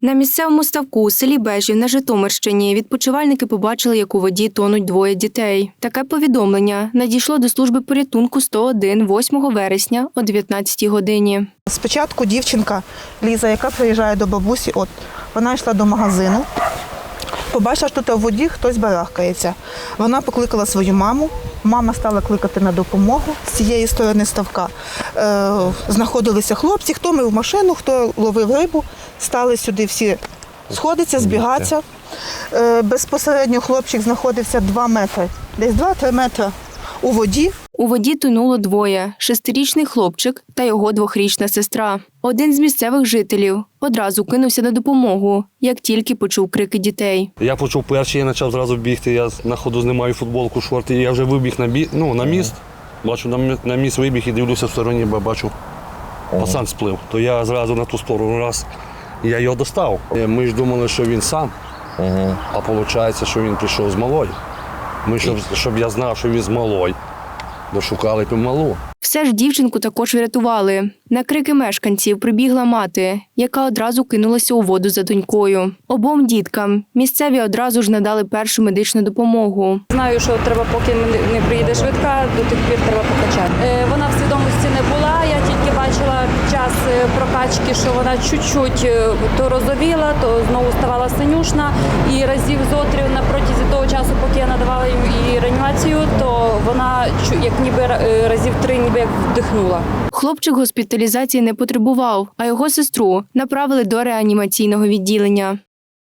На місцевому ставку у селі Бежів на Житомирщині відпочивальники побачили, як у воді тонуть двоє дітей. Таке повідомлення надійшло до служби порятунку 101 8 вересня о 19 годині. Спочатку дівчинка Ліза, яка приїжджає до бабусі, от вона йшла до магазину, побачила, що тут в воді хтось барахкається. Вона покликала свою маму. Мама стала кликати на допомогу. З цієї сторони ставка е, знаходилися хлопці, хто мив машину, хто ловив рибу, стали сюди всі сходитися, збігатися. Е, безпосередньо хлопчик знаходився 2 метри, десь 2-3 метри у воді. У воді тонуло двоє: шестирічний хлопчик та його двохрічна сестра. Один з місцевих жителів одразу кинувся на допомогу, як тільки почув крики дітей. Я почув перший, я почав зразу бігти. Я на ходу знімаю футболку, шорти. і Я вже вибіг на бі... ну, на міст. Бачу, на, мі- на міст вибіг і дивлюся в стороні, бо бачу, пацан сплив. То я зразу на ту сторону раз. І Я його достав. Е, Ми ж думали, що він сам, а виходить, що він прийшов з малою. Ми, щоб, щоб я знав, що він з малою, дошукали ту малу. Все ж дівчинку також врятували. На крики мешканців прибігла мати, яка одразу кинулася у воду за донькою. Обом діткам місцеві одразу ж надали першу медичну допомогу. Знаю, що треба, поки не- не приїде швидка, до тих пір треба покачати. Е, Вона в свідомості не була. Я тільки бачила прокачки, що вона чуть-чуть е, то розовіла, то знову ставала синюшна. І разів зотрів на протязі того часу, поки я надавала їм реанімацію, то вона як ніби е, разів три, ніби як вдихнула. Хлопчик госпіталізації не потребував, а його сестру направили до реанімаційного відділення.